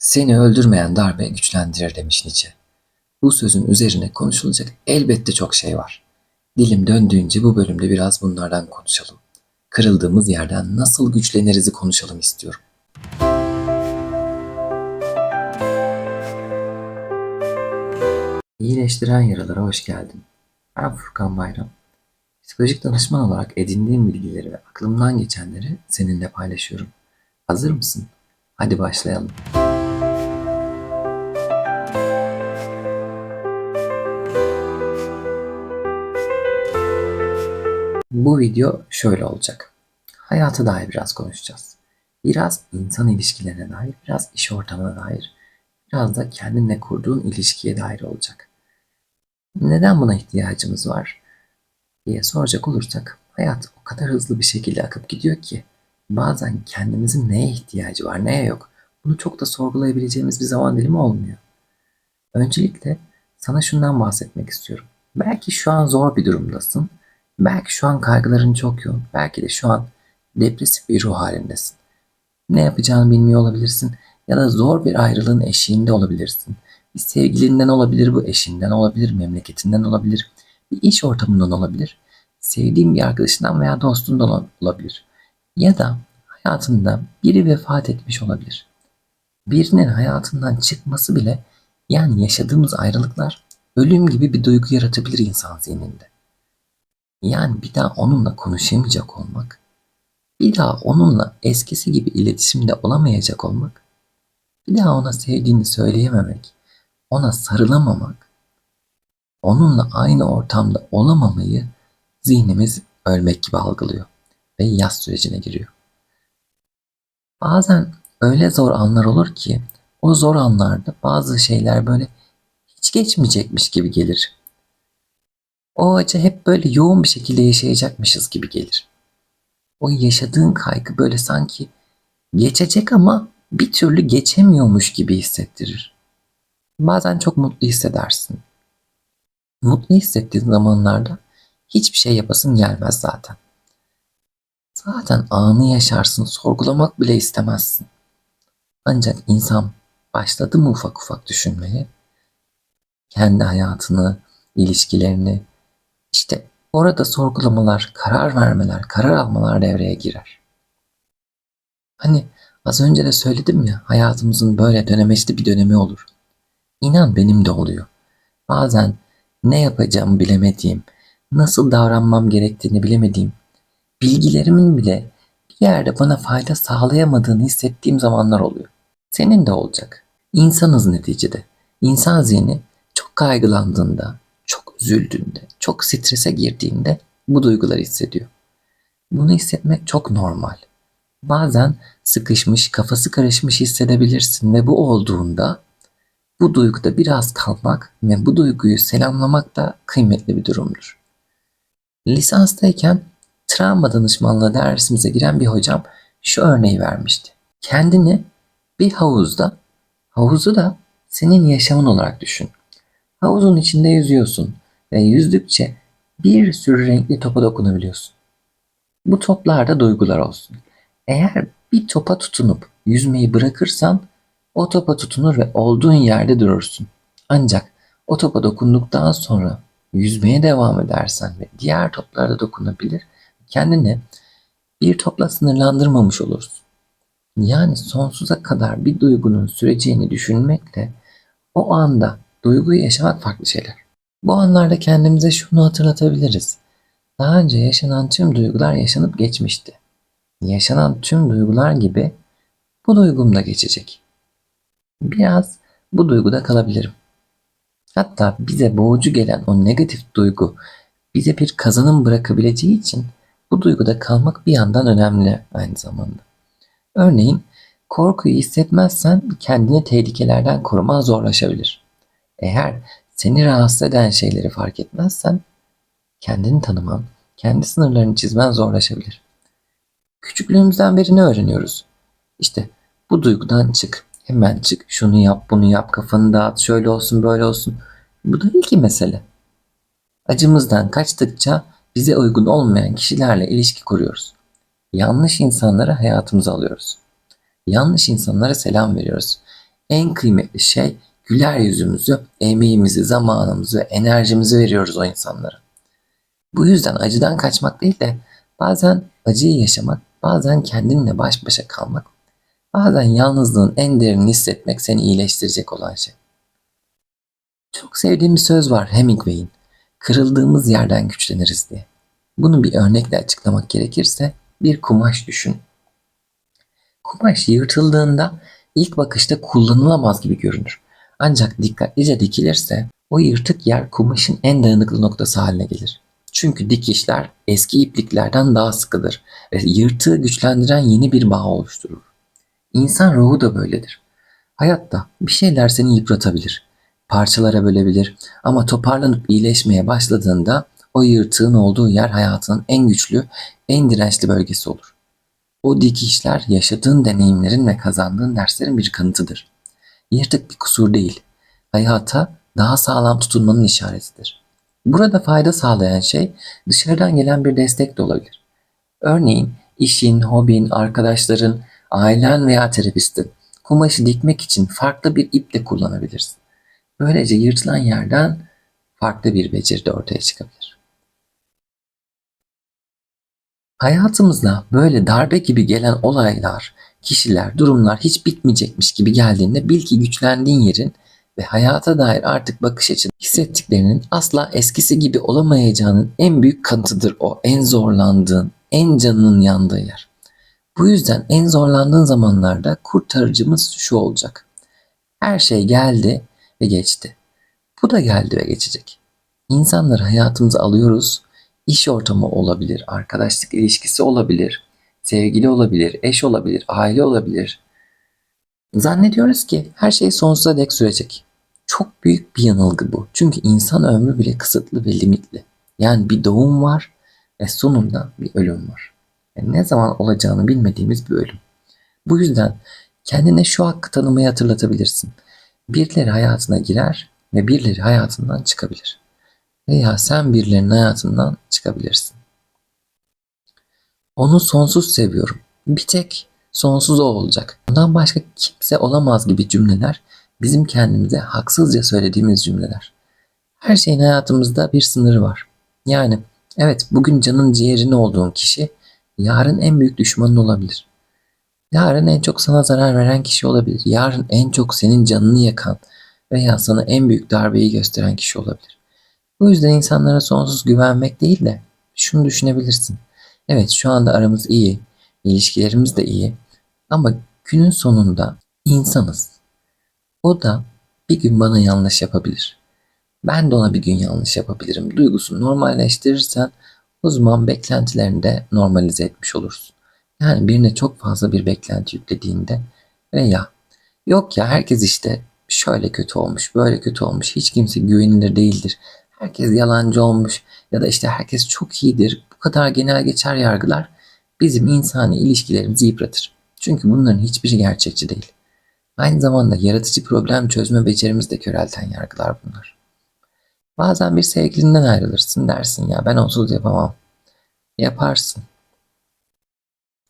Seni öldürmeyen darbe güçlendirir demiş Nietzsche. Bu sözün üzerine konuşulacak elbette çok şey var. Dilim döndüğünce bu bölümde biraz bunlardan konuşalım. Kırıldığımız yerden nasıl güçleneriz'i konuşalım istiyorum. İyileştiren yaralara hoş geldin. Ben Furkan Bayram. Psikolojik danışman olarak edindiğim bilgileri ve aklımdan geçenleri seninle paylaşıyorum. Hazır mısın? Hadi başlayalım. Bu video şöyle olacak. Hayata dair biraz konuşacağız. Biraz insan ilişkilerine dair, biraz iş ortamına dair, biraz da kendinle kurduğun ilişkiye dair olacak. Neden buna ihtiyacımız var diye soracak olursak hayat o kadar hızlı bir şekilde akıp gidiyor ki bazen kendimizin neye ihtiyacı var, neye yok bunu çok da sorgulayabileceğimiz bir zaman dilimi olmuyor. Öncelikle sana şundan bahsetmek istiyorum. Belki şu an zor bir durumdasın. Belki şu an kaygıların çok yoğun. Belki de şu an depresif bir ruh halindesin. Ne yapacağını bilmiyor olabilirsin ya da zor bir ayrılığın eşiğinde olabilirsin. Bir sevgilinden olabilir, bu eşinden olabilir, memleketinden olabilir, bir iş ortamından olabilir, sevdiğin bir arkadaşından veya dostundan ol- olabilir. Ya da hayatında biri vefat etmiş olabilir. Birinin hayatından çıkması bile yani yaşadığımız ayrılıklar ölüm gibi bir duygu yaratabilir insan zihninde. Yani bir daha onunla konuşamayacak olmak, bir daha onunla eskisi gibi iletişimde olamayacak olmak, bir daha ona sevdiğini söyleyememek, ona sarılamamak, onunla aynı ortamda olamamayı zihnimiz ölmek gibi algılıyor ve yaz sürecine giriyor. Bazen öyle zor anlar olur ki o zor anlarda bazı şeyler böyle hiç geçmeyecekmiş gibi gelir. O acı hep böyle yoğun bir şekilde yaşayacakmışız gibi gelir. O yaşadığın kaygı böyle sanki geçecek ama bir türlü geçemiyormuş gibi hissettirir. Bazen çok mutlu hissedersin. Mutlu hissettiğin zamanlarda hiçbir şey yapasın gelmez zaten. Zaten anı yaşarsın, sorgulamak bile istemezsin. Ancak insan başladı mı ufak ufak düşünmeye, kendi hayatını, ilişkilerini, işte orada sorgulamalar, karar vermeler, karar almalar devreye girer. Hani az önce de söyledim ya hayatımızın böyle dönemeçli bir dönemi olur. İnan benim de oluyor. Bazen ne yapacağımı bilemediğim, nasıl davranmam gerektiğini bilemediğim, bilgilerimin bile bir yerde bana fayda sağlayamadığını hissettiğim zamanlar oluyor. Senin de olacak. İnsanız neticede. İnsan zihni çok kaygılandığında, çok üzüldüğünde, çok strese girdiğinde bu duyguları hissediyor. Bunu hissetmek çok normal. Bazen sıkışmış, kafası karışmış hissedebilirsin ve bu olduğunda bu duyguda biraz kalmak ve bu duyguyu selamlamak da kıymetli bir durumdur. Lisanstayken travma danışmanlığı dersimize giren bir hocam şu örneği vermişti. Kendini bir havuzda, havuzu da senin yaşamın olarak düşün. Havuzun içinde yüzüyorsun ve yüzdükçe bir sürü renkli topa dokunabiliyorsun. Bu toplarda duygular olsun. Eğer bir topa tutunup yüzmeyi bırakırsan o topa tutunur ve olduğun yerde durursun. Ancak o topa dokunduktan sonra yüzmeye devam edersen ve diğer toplara da dokunabilir, kendini bir topla sınırlandırmamış olursun. Yani sonsuza kadar bir duygunun süreceğini düşünmekle o anda duyguyu yaşamak farklı şeyler. Bu anlarda kendimize şunu hatırlatabiliriz. Daha önce yaşanan tüm duygular yaşanıp geçmişti. Yaşanan tüm duygular gibi bu duygum da geçecek. Biraz bu duyguda kalabilirim. Hatta bize boğucu gelen o negatif duygu bize bir kazanım bırakabileceği için bu duyguda kalmak bir yandan önemli aynı zamanda. Örneğin korkuyu hissetmezsen kendini tehlikelerden koruman zorlaşabilir. Eğer seni rahatsız eden şeyleri fark etmezsen kendini tanıman, kendi sınırlarını çizmen zorlaşabilir. Küçüklüğümüzden beri ne öğreniyoruz? İşte bu duygudan çık, hemen çık, şunu yap, bunu yap, kafanı dağıt, şöyle olsun, böyle olsun. Bu da ilki mesele. Acımızdan kaçtıkça bize uygun olmayan kişilerle ilişki kuruyoruz. Yanlış insanları hayatımıza alıyoruz. Yanlış insanlara selam veriyoruz. en kıymetli şey güler yüzümüzü, emeğimizi, zamanımızı, enerjimizi veriyoruz o insanlara. Bu yüzden acıdan kaçmak değil de bazen acıyı yaşamak, bazen kendinle baş başa kalmak, bazen yalnızlığın en derinini hissetmek seni iyileştirecek olan şey. Çok sevdiğim bir söz var Hemingway'in. Kırıldığımız yerden güçleniriz diye. Bunu bir örnekle açıklamak gerekirse bir kumaş düşün. Kumaş yırtıldığında ilk bakışta kullanılamaz gibi görünür. Ancak dikkatlice dikilirse o yırtık yer kumaşın en dayanıklı noktası haline gelir. Çünkü dikişler eski ipliklerden daha sıkıdır ve yırtığı güçlendiren yeni bir bağ oluşturur. İnsan ruhu da böyledir. Hayatta bir şeyler seni yıpratabilir, parçalara bölebilir ama toparlanıp iyileşmeye başladığında o yırtığın olduğu yer hayatının en güçlü, en dirençli bölgesi olur. O dikişler yaşadığın deneyimlerin ve kazandığın derslerin bir kanıtıdır. Yırtık bir kusur değil, hayata daha sağlam tutunmanın işaretidir. Burada fayda sağlayan şey dışarıdan gelen bir destek de olabilir. Örneğin işin, hobin, arkadaşların, ailen veya terapistin kumaşı dikmek için farklı bir ip de kullanabilirsin. Böylece yırtılan yerden farklı bir beceri de ortaya çıkabilir. Hayatımızda böyle darbe gibi gelen olaylar, kişiler, durumlar hiç bitmeyecekmiş gibi geldiğinde bil ki güçlendiğin yerin ve hayata dair artık bakış açın hissettiklerinin asla eskisi gibi olamayacağının en büyük kanıtıdır o. En zorlandığın, en canının yandığı yer. Bu yüzden en zorlandığın zamanlarda kurtarıcımız şu olacak. Her şey geldi ve geçti. Bu da geldi ve geçecek. İnsanları hayatımıza alıyoruz. İş ortamı olabilir, arkadaşlık ilişkisi olabilir, sevgili olabilir, eş olabilir, aile olabilir. Zannediyoruz ki her şey sonsuza dek sürecek. Çok büyük bir yanılgı bu. Çünkü insan ömrü bile kısıtlı ve limitli. Yani bir doğum var ve sonunda bir ölüm var. Yani ne zaman olacağını bilmediğimiz bir ölüm. Bu yüzden kendine şu hakkı tanımayı hatırlatabilirsin. Birileri hayatına girer ve birileri hayatından çıkabilir. Veya sen birilerinin hayatından çıkabilirsin. Onu sonsuz seviyorum. Bir tek sonsuz o olacak. Ondan başka kimse olamaz gibi cümleler bizim kendimize haksızca söylediğimiz cümleler. Her şeyin hayatımızda bir sınırı var. Yani evet bugün canın ciğerini olduğun kişi yarın en büyük düşmanın olabilir. Yarın en çok sana zarar veren kişi olabilir. Yarın en çok senin canını yakan veya sana en büyük darbeyi gösteren kişi olabilir. Bu yüzden insanlara sonsuz güvenmek değil de şunu düşünebilirsin. Evet şu anda aramız iyi, ilişkilerimiz de iyi ama günün sonunda insanız. O da bir gün bana yanlış yapabilir. Ben de ona bir gün yanlış yapabilirim. Duygusunu normalleştirirsen o zaman beklentilerini de normalize etmiş olursun. Yani birine çok fazla bir beklenti yüklediğinde veya yok ya herkes işte şöyle kötü olmuş, böyle kötü olmuş, hiç kimse güvenilir değildir. Herkes yalancı olmuş ya da işte herkes çok iyidir. Bu kadar genel geçer yargılar bizim insani ilişkilerimizi yıpratır. Çünkü bunların hiçbiri gerçekçi değil. Aynı zamanda yaratıcı problem çözme becerimizi de körelten yargılar bunlar. Bazen bir sevgilinden ayrılırsın dersin ya ben onsuz yapamam. Yaparsın.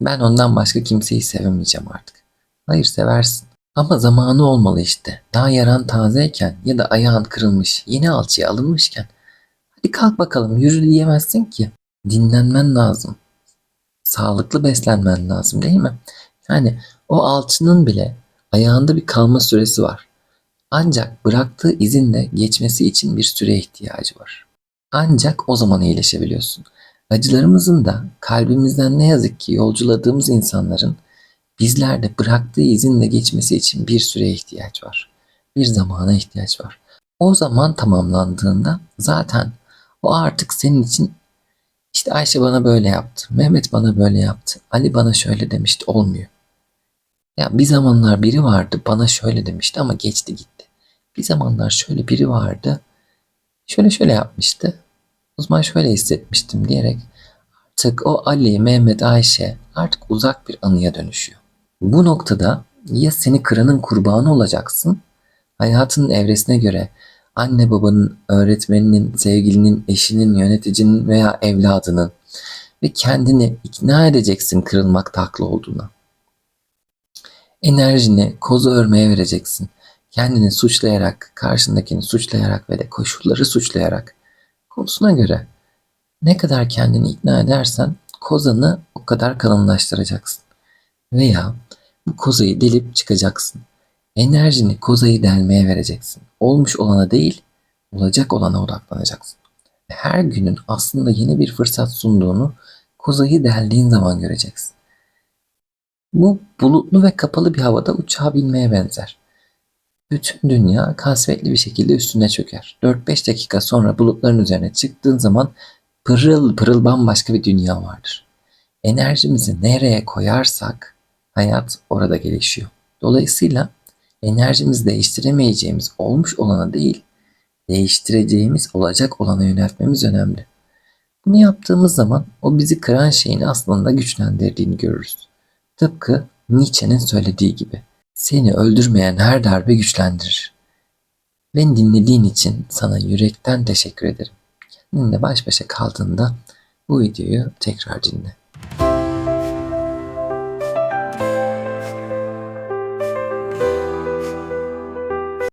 Ben ondan başka kimseyi sevemeyeceğim artık. Hayır seversin. Ama zamanı olmalı işte. Daha yaran tazeyken ya da ayağın kırılmış, yeni alçıya alınmışken. Hadi kalk bakalım yürü diyemezsin ki. Dinlenmen lazım. Sağlıklı beslenmen lazım değil mi? Yani o alçının bile ayağında bir kalma süresi var. Ancak bıraktığı izinle geçmesi için bir süre ihtiyacı var. Ancak o zaman iyileşebiliyorsun. Acılarımızın da kalbimizden ne yazık ki yolculadığımız insanların bizlerde bıraktığı izinle geçmesi için bir süreye ihtiyaç var. Bir zamana ihtiyaç var. O zaman tamamlandığında zaten o artık senin için işte Ayşe bana böyle yaptı, Mehmet bana böyle yaptı, Ali bana şöyle demişti olmuyor. Ya bir zamanlar biri vardı bana şöyle demişti ama geçti gitti. Bir zamanlar şöyle biri vardı şöyle şöyle yapmıştı. O zaman şöyle hissetmiştim diyerek artık o Ali, Mehmet, Ayşe artık uzak bir anıya dönüşüyor. Bu noktada ya seni kıranın kurbanı olacaksın, hayatının evresine göre anne babanın, öğretmeninin, sevgilinin, eşinin, yöneticinin veya evladının ve kendini ikna edeceksin kırılmakta haklı olduğuna. Enerjini kozu örmeye vereceksin. Kendini suçlayarak, karşındakini suçlayarak ve de koşulları suçlayarak konusuna göre ne kadar kendini ikna edersen kozanı o kadar kalınlaştıracaksın. Veya kozayı delip çıkacaksın. Enerjini kozayı delmeye vereceksin. Olmuş olana değil, olacak olana odaklanacaksın. Her günün aslında yeni bir fırsat sunduğunu kozayı deldiğin zaman göreceksin. Bu bulutlu ve kapalı bir havada uçağa binmeye benzer. Bütün dünya kasvetli bir şekilde üstüne çöker. 4-5 dakika sonra bulutların üzerine çıktığın zaman pırıl pırıl bambaşka bir dünya vardır. Enerjimizi nereye koyarsak hayat orada gelişiyor. Dolayısıyla enerjimizi değiştiremeyeceğimiz olmuş olana değil, değiştireceğimiz olacak olana yöneltmemiz önemli. Bunu yaptığımız zaman o bizi kıran şeyin aslında güçlendirdiğini görürüz. Tıpkı Nietzsche'nin söylediği gibi. Seni öldürmeyen her darbe güçlendirir. Beni dinlediğin için sana yürekten teşekkür ederim. Kendinle baş başa kaldığında bu videoyu tekrar dinle.